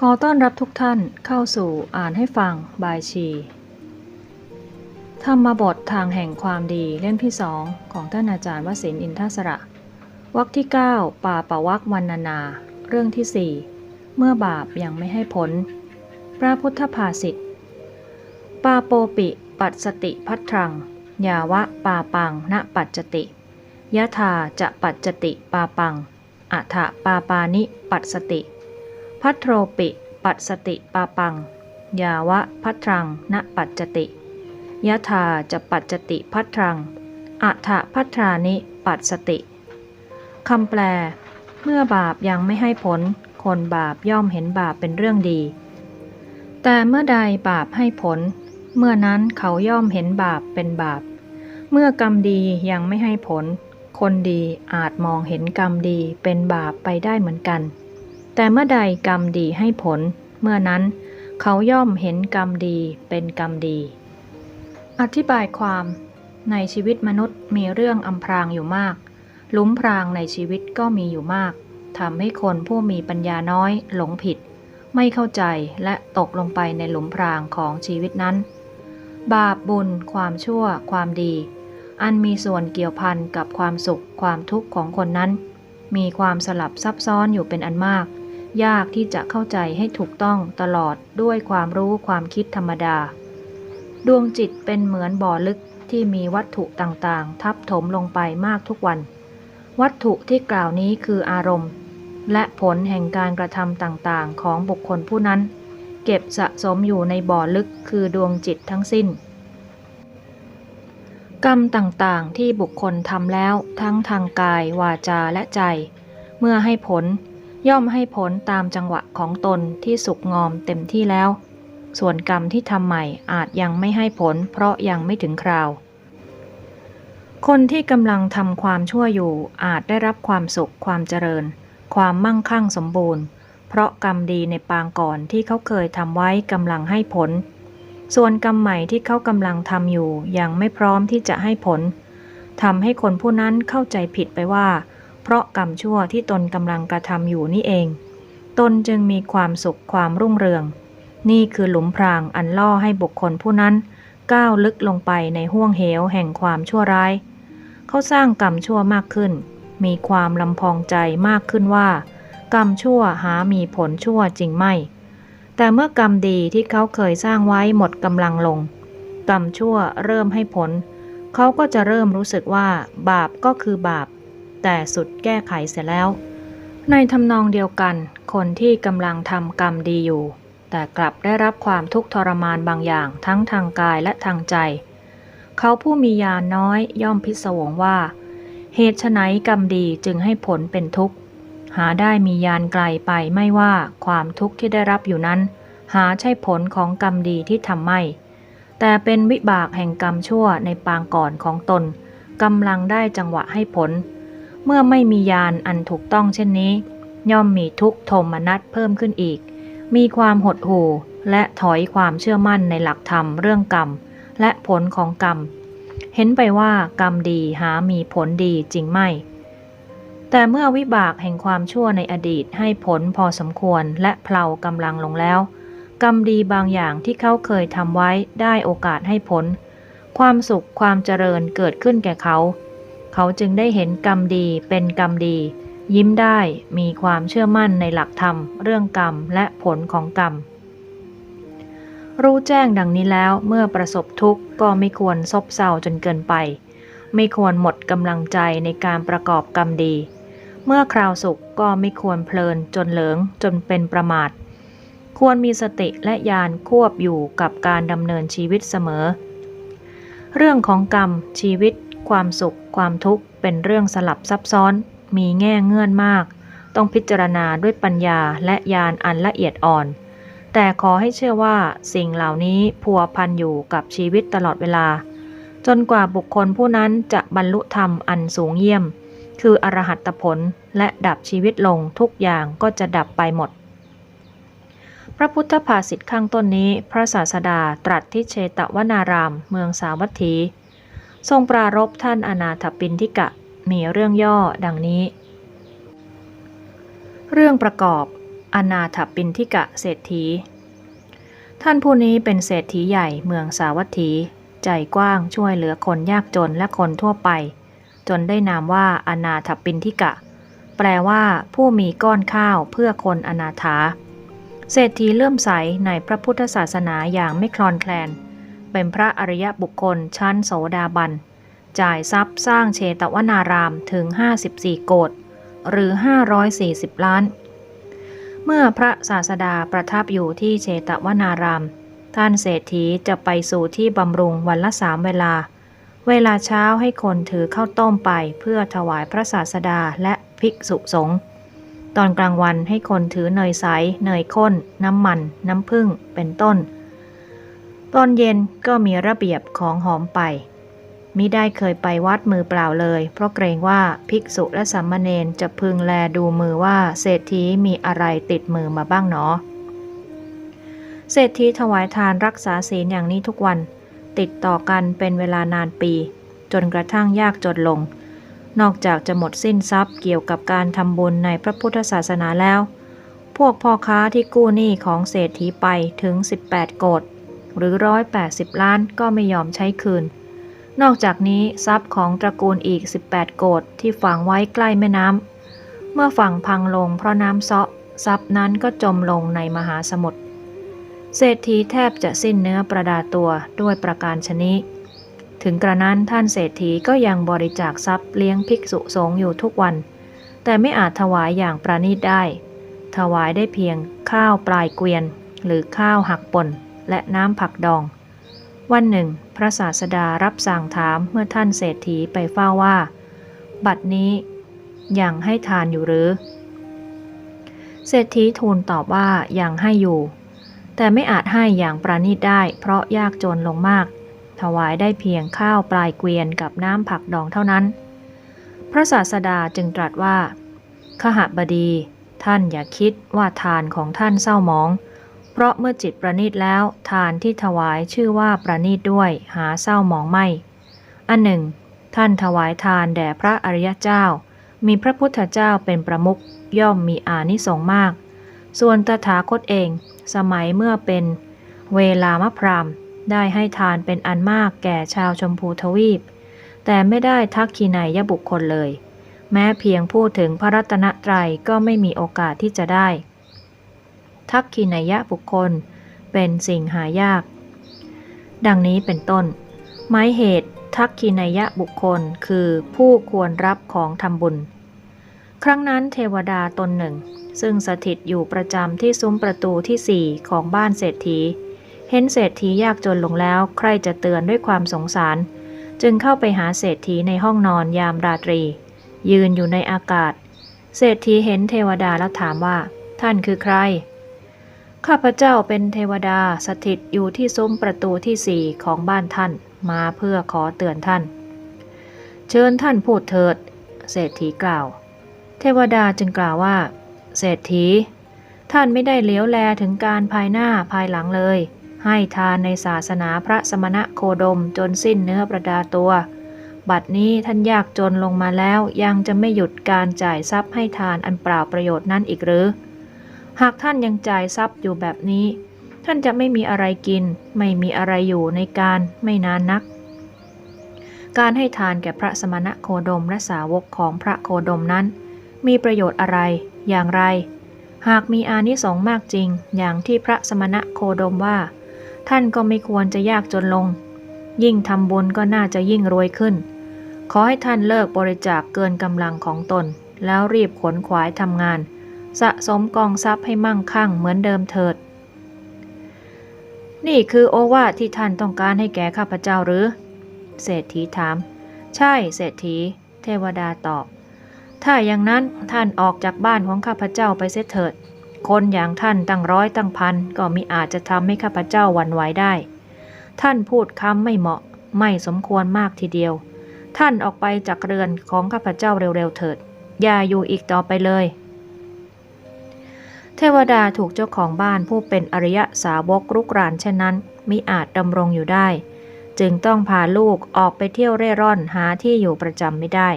ขอต้อนรับทุกท่านเข้าสู่อ่านให้ฟังบายชี ธรรมบททางแห่งความดีเล่มที่สองของท่านอาจารย์วสินอินทศระวรรคที่ 9 ป่าปะวักวันนานา เรื่องที่ 4 เมื่อบาปยังไม่ให้ผล พระพุทธภาษิตปาโปปิปัสติพัทรัง ยาวะปาปังณปัจจติยะธาจะปัจจติปาปังอัฏฐปาปานิปัสติ พัทโทปิปัสติปาปัง ยาวะพัทรังณปัจจติยะธาจะปัจจติพัทรังอัฏฐพัทรานิปัสสติคำแปล เมื่อบาปยังไม่ให้ผล คนบาปย่อมเห็นบาปเป็นเรื่องดี แต่เมื่อใดบาปให้ผล เมื่อนั้นเขาย่อมเห็นบาปเป็นบาป เมื่อกรรมดียังไม่ให้ผล คนดีอาจมองเห็นกรรมดีเป็นบาปไปได้เหมือนกัน แต่เมื่อใดกรรมดีให้ผล เมื่อนั้น เขาย่อมเห็นกรรมดีเป็นกรรมดี อธิบายความในชีวิตมนุษย์มีเรื่องอำพรางอยู่มาก ลุมพรางในชีวิตก็มีอยู่มากทำให้คนผู้มีปัญญาน้อยหลงผิด ไม่เข้าใจและตกลงไปในหลุมพรางของชีวิตนั้น บาปบุญ ความชั่ว ความดี อันมีส่วนเกี่ยวพันกับความสุข ความทุกข์ของคนนั้น มีความสลับซับซ้อนอยู่เป็นอันมาก ยากที่จะเข้าใจให้ถูกต้องตลอดด้วยความรู้ความคิดธรรมดา ดวงจิตเป็นเหมือนบ่อลึกที่มีวัตถุต่างๆ ทับถมลงไปมากทุกวัน วัตถุที่กล่าวนี้คืออารมณ์ และผลแห่งการกระทำต่างๆ ของบุคคลผู้นั้น เก็บสะสมอยู่ในบ่อลึกคือดวงจิตทั้งสิ้น กรรมต่างๆ ที่บุคคลทำแล้วทั้งทางกายวาจาและใจ เมื่อให้ผล ย่อมให้ผลตามจังหวะของตนที่สุกงอมเต็มที่แล้ว ส่วนกรรมที่ทำใหม่อาจยังไม่ให้ผล เพราะยังไม่ถึงคราว คนที่กำลังทำความชั่วอยู่อาจได้รับความสุขความเจริญ ความมั่งคั่งสมบูรณ์ เพราะกรรมดีในปางก่อนที่เขาเคยทำไว้กำลังให้ผล ส่วนกรรมใหม่ที่เขากำลังทำอยู่ยังไม่พร้อมที่จะให้ผลทำให้คนผู้นั้นเข้าใจผิดไปว่า เพราะกรรมชั่วที่ตนกำลังกระทำอยู่นี่เอง ตนจึงมีความสุขความรุ่งเรือง นี่คือหลุมพรางอันล่อให้บุคคลผู้นั้นก้าวลึกลงไปในห้วงเหวแห่งความชั่วร้าย เขาสร้างกรรมชั่วมากขึ้น มีความลำพองใจมากขึ้นว่า กรรมชั่วหามีผลชั่วจริงไม่ แต่เมื่อกรรมดีที่เขาเคยสร้างไว้หมดกำลังลง กรรมชั่วเริ่มให้ผล เขาก็จะเริ่มรู้สึกว่า บาปก็คือบาป แต่สุดแก้ไขเสร็จแล้ว ในทำนองเดียวกัน คนที่กำลังทำกรรมดีอยู่ แต่กลับได้รับความทุกข์ทรมานบางอย่างทั้งทางกายและทางใจ เขาผู้มียาน้อยย่อมพิศวงว่า เหตุไนกรรมดีจึงให้ผลเป็นทุกข์ หาได้มียานไกลไปไม่ว่าความทุกข์ที่ได้รับอยู่นั้น หาใช่ผลของกรรมดีที่ทำไม่แต่เป็นวิบากแห่งกรรมชั่วในปางก่อนของตนกำลังได้จังหวะให้ผล เมื่อไม่มียานอันถูกต้องเช่นนี้ ย่อมมีทุกข์โทมนัสเพิ่มขึ้นอีก มีความหดหู่และถอยความเชื่อมั่นในหลักธรรมเรื่องกรรม และผลของกรรม เห็นไปว่ากรรมดีหามีผลดีจริงไม่ แต่เมื่อวิบากแห่งความชั่วในอดีตให้ผลพอสมควรและเพลากำลังลงแล้ว กรรมดีบางอย่างที่เขาเคยทำไว้ได้โอกาสให้ผล ความสุขความเจริญเกิดขึ้นแก่เขา เขาจึงได้เห็นกรรมดีเป็นกรรมดี ยิ้มได้มีความเชื่อมั่นในหลักธรรม เรื่องกรรมและผลของกรรม รู้แจ้งดังนี้แล้วเมื่อประสบทุกข์ก็ไม่ควรซบเซาจนเกินไป ไม่ควรหมดกำลังใจในการประกอบกรรมดี เมื่อคราวสุขก็ไม่ควรเพลินจนเหลิงจนเป็นประมาท ควรมีสติและญาณควบอยู่กับการดำเนินชีวิตเสมอ เรื่องของกรรมชีวิตความสุข ความทุกข์เป็นเรื่องสลับซับซ้อน มีแง่เงื่อนมาก ต้องพิจารณาด้วยปัญญาและญาณอันละเอียดอ่อน แต่ขอให้เชื่อว่าสิ่งเหล่านี้พัวพันอยู่กับชีวิตตลอดเวลา จนกว่าบุคคลผู้นั้นจะบรรลุธรรมอันสูงเยี่ยม คืออรหัตผลและดับชีวิตลงทุกอย่างก็จะดับไปหมดพระพุทธภาษิตข้างต้นนี้ พระศาสดาตรัสที่เชตวนาราม เมืองสาวัตถี ทรงปรารบท่านอนาถปินทิกะมีเรื่องย่อดังนี้ เรื่องประกอบอนาถปินทิกะเศรษฐี ท่านผู้นี้เป็นเศรษฐีใหญ่เมืองสาวัตถี ใจกว้างช่วยเหลือคนยากจนและคนทั่วไป จนได้นามว่าอนาถปินทิกะ แปลว่าผู้มีก้อนข้าวเพื่อคนอนาถาเศรษฐีเลื่อมใสในพระพุทธศาสนาอย่างไม่คลอนแคลน เป็นพระอริยบุคคลชั้นโสดาบัน จ่ายทรัพย์สร้างเชตวนารามถึง 54 โกดหรือ 540 ล้าน เมื่อพระศาสดาประทับอยู่ที่เชตวนาราม ท่านเศรษฐีจะไปสู่ที่บำรุงวันละสามเวลา เวลาเช้าให้คนถือข้าวต้มไปเพื่อถวายพระศาสดาและภิกษุสงฆ์ตอนกลางวันให้คนถือเนยใส เนยข้น น้ำมัน น้ำผึ้ง เป็นต้น ตอนเย็นก็มีระเบียบของหอมไป มิได้เคยไปวัดมือเปล่าเลย เพราะเกรงว่าภิกษุและสามเณรจะพึงแลดูมือว่าเศรษฐีมีอะไรติดมือมาบ้างหนอ เศรษฐีถวายทานรักษาศีลอย่างนี้ทุกวัน ติดต่อกันเป็นเวลานานปี จนกระทั่งยากจนลง นอกจากจะหมดสิ้นทรัพย์เกี่ยวกับการทำบุญในพระพุทธศาสนาแล้ว พวกพ่อค้าที่กู้หนี้ของเศรษฐีไปถึง 18 โกด หรือ 180 ล้านก็ไม่ยอมใช้คืน นอกจากนี้ทรัพย์ของตระกูลอีก 18 โกดที่ฝังไว้ใกล้แม่น้ำ เมื่อฝั่งพังลงเพราะน้ำเซาะทรัพย์นั้นก็จมลงในมหาสมุทร เศรษฐีแทบจะสิ้นเนื้อประดาตัวด้วยประการชนิถึงกระนั้นท่านเศรษฐีก็ยังบริจาคทรัพย์เลี้ยงภิกษุสงฆ์อยู่ทุกวัน แต่ไม่อาจถวายอย่างประณีตได้ ถวายได้เพียงข้าวปลายเกวียน หรือข้าวหักป่น และน้ำผักดอง วันหนึ่ง พระศาสดารับสั่งถามเมื่อท่านเศรษฐีไปเฝ้าว่า บัดนี้ยังให้ทานอยู่หรือ เศรษฐีทูลตอบว่ายังให้อยู่ แต่ไม่อาจให้อย่างประณีตได้ เพราะยากจนลงมาก ถวายได้เพียงข้าวปลายเกวียนกับน้ำผักดองเท่านั้น พระศาสดาจึงตรัสว่าขหบดี ท่านอย่าคิดว่าทานของท่านเศร้าหมอง เพราะเมื่อจิตประณีตแล้วทานที่ถวายชื่อว่าประณีตด้วยหาเศร้าหมองไม่ อันหนึ่ง ท่านถวายทานแด่พระอริยเจ้า มีพระพุทธเจ้าเป็นประมุขย่อมมีอานิสงส์มาก ส่วนตถาคตเอง สมัยเมื่อเป็นเวลามะพรามได้ให้ทานเป็นอันมากแก่ชาวชมพูทวีป แต่ไม่ได้ทักขีนายบุคคลเลย แม้เพียงพูดถึงพระรัตนตรัยก็ไม่มีโอกาสที่จะได้ ทักขีนายยบุคคล เป็นสิ่งหายาก ดังนี้เป็นต้น หมายเหตุทักขีนายยบุคคลคือผู้ควรรับของทำบุญ ครั้งนั้นเทวดาตนหนึ่ง ซึ่งสถิตอยู่ประจำที่ซุ้มประตูที่สี่ของบ้านเศรษฐี เห็นเศรษฐียากจนลงแล้วใครจะเตือนด้วยความสงสาร จึงเข้าไปหาเศรษฐีในห้องนอนยามราตรี ยืนอยู่ในอากาศ เศรษฐีเห็นเทวดาแล้วถามว่า ท่านคือใคร ข้าพเจ้าเป็นเทวดาสถิตอยู่ที่ซุ้มประตูที่สี่ของบ้านท่านมาเพื่อขอเตือนท่าน เชิญท่านพูดเถิด เศรษฐีกล่าว เทวดาจึงกล่าวว่า เศรษฐี ท่านไม่ได้เลี้ยวแลถึงการภายหน้าภายหลังเลย ให้ทานในศาสนาพระสมณะโคดมจนสิ้นเนื้อประดาตัว บัดนี้ท่านยากจนลงมาแล้วยังจะไม่หยุดการจ่ายทรัพย์ให้ทานอันเปล่าประโยชน์นั้นอีกหรือ หากท่านยังจ่ายทรัพย์อยู่แบบนี้ ท่านจะไม่มีอะไรกิน ไม่มีอะไรอยู่ในการไม่นานนัก การให้ทานแก่พระสมณะโคดมและสาวกของพระโคดมนั้น มีประโยชน์อะไรอย่างไร หากมีอานิสงส์มากจริง อย่างที่พระสมณะโคดมว่า ท่านก็ไม่ควรจะยากจนลง ยิ่งทำบุญก็น่าจะยิ่งรวยขึ้น ขอให้ท่านเลิกบริจาคเกินกำลังของตน แล้วรีบขนขวายทำงาน สะสมกองทรัพย์ให้มั่งคั่งเหมือนเดิมเถิด นี่คือโอวาทที่ท่านต้องการให้แก่ข้าพเจ้าหรือ เศรษฐีถาม ใช่เศรษฐี เทวดาตอบ ถ้าอย่างนั้นท่านออกจากบ้านของข้าพเจ้าไปเสียเถิด คนอย่างท่านตั้งร้อยตั้งพันก็มิอาจจะทำให้ข้าพเจ้าหวั่นไหวได้ ท่านพูดคำไม่เหมาะ ไม่สมควรมากทีเดียว ท่านออกไปจากเรือนของข้าพเจ้าเร็วๆเถิด อย่าอยู่อีกต่อไปเลย เทวดาถูกเจ้าของบ้านผู้เป็นอริยสาวกรุกรานเช่นนั้นมิอาจดำรงอยู่ได้ จึงต้องพาลูกออกไปเที่ยวเร่ร่อนหาที่อยู่ประจำไม่ได้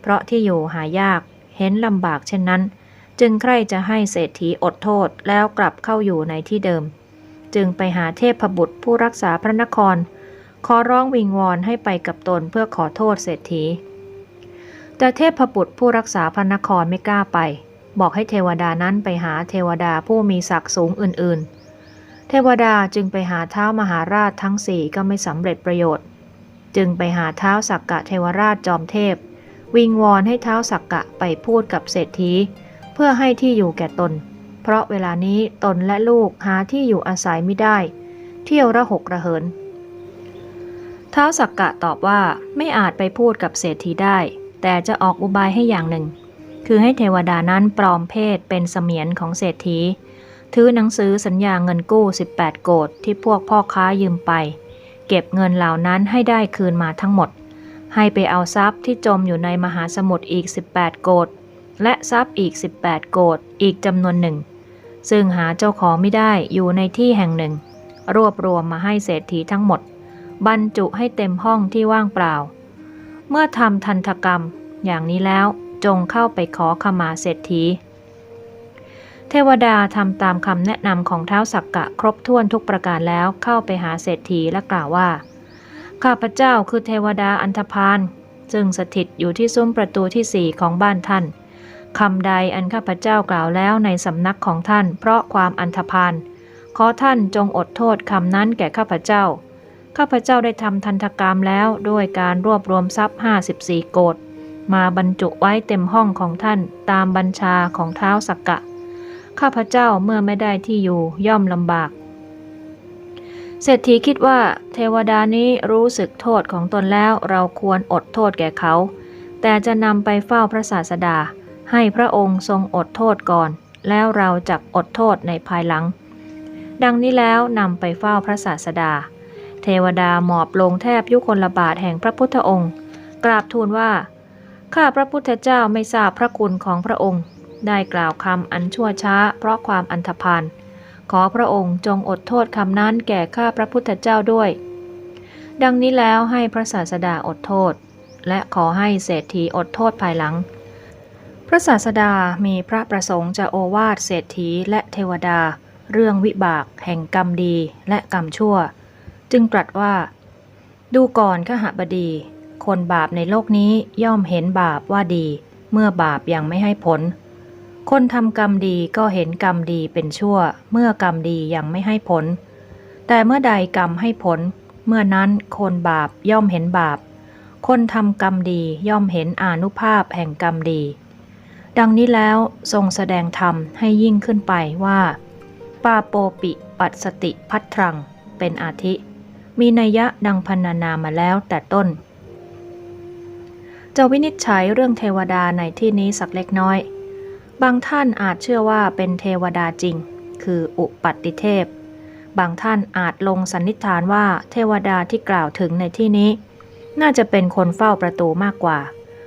เพราะที่อยู่หายากเห็นลำบากเช่นนั้น จึงใคร่จะให้เศรษฐีอดโทษแล้วกลับเข้าอยู่ในที่เดิม จึงไปหาเทพบุตรผู้รักษาพระนคร ขอร้องวิงวอนให้ไปกับตนเพื่อขอโทษเศรษฐี แต่เทพบุตรผู้รักษาพระนครไม่กล้าไป บอกให้เทวดานั้นไปหาเทวดาผู้มีศักดิ์สูงอื่นๆ เทวดาจึงไปหาเท้ามหาราชทั้งสี่ก็ไม่สำเร็จประโยชน์ จึงไปหาเท้าสักกะเทวราชจอมเทพ วิงวอนให้เท้าสักกะไปพูดกับเศรษฐี เพื่อให้ที่อยู่แก่ตน เพราะเวลานี้ตนและลูกหาที่อยู่อาศัยไม่ได้ เที่ยวระหกระเหินเท้าสักกะตอบว่าไม่อาจไปพูดกับเศรษฐีได้ แต่จะออกอุบายให้อย่างหนึ่ง คือให้เทวดานั้นปลอมเพศเป็นเสมียนของเศรษฐี ถือหนังสือสัญญาเงินกู้ 18 โกดที่พวกพ่อค้ายืมไป เก็บเงินเหล่านั้นให้ได้คืนมาทั้งหมด ให้ไปเอาทรัพย์ที่จมอยู่ในมหาสมุทรอีก 18 โกดและทรัพย์อีก 18 โกดอีกจำนวนหนึ่ง ซึ่งหาเจ้าของไม่ได้อยู่ในที่แห่งหนึ่ง รวบรวมมาให้เศรษฐีทั้งหมด บรรจุให้เต็มห้องที่ว่างเปล่า เมื่อทำทันตกรรมอย่างนี้แล้ว จงเข้าไปขอขมาเศรษฐี เทวดาทำตามคำแนะนำของเท้าสักกะครบถ้วนทุกประการแล้วเข้าไปหาเศรษฐีและกล่าวว่า ข้าพเจ้าคือเทวดาอันธพาลซึ่งสถิตอยู่ที่ซุ้มประตูที่สี่ของบ้านท่านคำใดอันข้าพเจ้ากล่าวแล้วในสำนักของท่าน เพราะความอันธพาลขอท่านจงอดโทษคำนั้นแก่ข้าพเจ้า ข้าพเจ้าได้ทำทันตกรรมแล้วด้วยการรวบรวมทรัพย์ 54 โกด มาบรรจุไว้เต็มห้องของท่านตามบัญชาของเท้าสักกะ ข้าพเจ้าเมื่อไม่ได้ที่อยู่ย่อมลำบาก เศรษฐีคิดว่าเทวดานี้รู้สึกโทษของตนแล้วเราควรอดโทษแก่เขา แต่จะนำไปเฝ้าพระศาสดา ให้พระองค์ทรงอดโทษก่อน แล้วเราจะอดโทษในภายหลัง ดังนี้แล้วนำไปเฝ้าพระศาสดา เทวดาหมอบลงแทบยุคนละบาทแห่งพระพุทธองค์ กราบทูลว่า ข้าพระพุทธเจ้าไม่ทราบพระคุณของพระองค์ ได้กล่าวคำอันชั่วช้า เพราะความอันธพาลขอพระองค์จงอดโทษคำนั้นแก่ข้าพระพุทธเจ้าด้วย ดังนี้แล้วให้พระศาสดาอดโทษ และขอให้เศรษฐีอดโทษภายหลัง พระศาสดามีพระประสงค์จะโอวาทเศรษฐีและเทวดา เรื่องวิบากแห่งกรรมดีและกรรมชั่ว จึงตรัสว่า ดูก่อนขหบดี คนบาปในโลกนี้ย่อมเห็นบาปว่าดี เมื่อบาปยังไม่ให้ผล คนทำกรรมดีก็เห็นกรรมดีเป็นชั่ว เมื่อกรรมดียังไม่ให้ผล แต่เมื่อใดกรรมให้ผล เมื่อนั้นคนบาปย่อมเห็นบาป คนทำกรรมดีย่อมเห็นอนุภาพแห่งกรรมดี ดังนี้แล้วทรงแสดงธรรมให้ยิ่งขึ้นไปว่า ปาโปปิปัสติพัทรัง เป็นอาทิมีนัยยะดังพันนานามาแล้วแต่ต้น จะวินิจฉัยเรื่องเทวดาในที่นี้สักเล็กน้อย บางท่านอาจเชื่อว่าเป็นเทวดาจริง คืออุปัตติเทพ บางท่านอาจลงสันนิษฐานว่าเทวดาที่กล่าวถึงในที่นี้ น่าจะเป็นคนเฝ้าประตูมากกว่า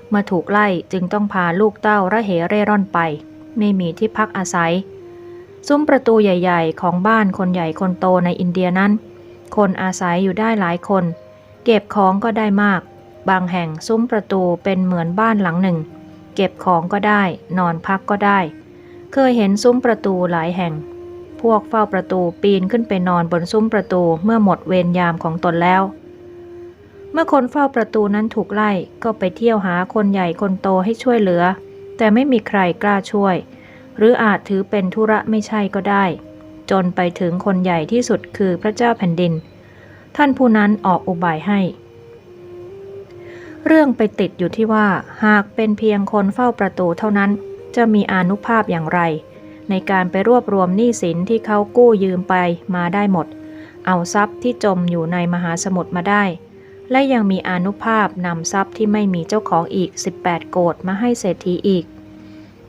เมื่อถูกไล่จึงต้องพาลูกเต้าระเหเร่ร่อนไป ไม่มีที่พักอาศัย ซุ้มประตูใหญ่ ๆ ของบ้านคนใหญ่คนโตในอินเดียนั้น คนอาศัยอยู่ได้หลายคน เก็บของก็ได้มาก บางแห่งซุ้มประตูเป็นเหมือนบ้านหลังหนึ่ง เก็บของก็ได้ นอนพักก็ได้ เคยเห็นซุ้มประตูหลายแห่ง พวกเฝ้าประตูปีนขึ้นไปนอนบนซุ้มประตูเมื่อหมดเวรยามของตนแล้ว เมื่อคนเฝ้าประตูนั้นถูกไล่ก็ไปเที่ยวหาคนใหญ่คนโตให้ช่วยเหลือ แต่ไม่มีใครกล้าช่วย หรืออาจถือเป็นธุระไม่ใช่ก็ได้ จนไปถึงคนใหญ่ที่สุดคือพระเจ้าแผ่นดิน ท่านผู้นั้นออกอุบายให้ เรื่องไปติดอยู่ที่ว่าหากเป็นเพียงคนเฝ้าประตูเท่านั้น จะมีอนุภาพอย่างไร ในการไปรวบรวมหนี้สินที่เขากู้ยืมไปมาได้หมด เอาทรัพย์ที่จมอยู่ในมหาสมุทรมาได้ และยังมีอนุภาพนำทรัพย์ที่ไม่มีเจ้าของอีก 18 โกดมาให้เศรษฐีอีก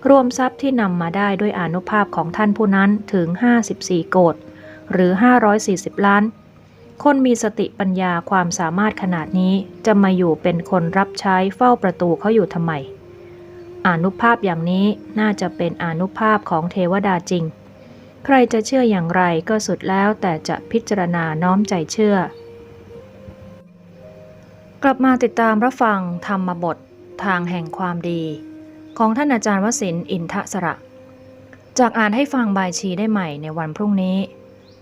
รวมทรัพย์ที่นำมาได้ด้วยอนุภาพของท่านผู้นั้นถึง 54 โกดหรือ 540 ล้าน คนมีสติปัญญาความสามารถขนาดนี้จะมาอยู่เป็นคนรับใช้เฝ้าประตูเขาอยู่ทำไมอานุภาพอย่างนี้น่าจะเป็นอานุภาพของเทวดาจริง ใครจะเชื่ออย่างไรก็สุดแล้วแต่จะพิจารณาน้อมใจเชื่อ กลับมาติดตามรับฟังธรรมบททางแห่งความดี ของท่านอาจารย์วสินอินทสระ จากอ่านให้ฟังบายชีได้ใหม่ในวันพรุ่งนี้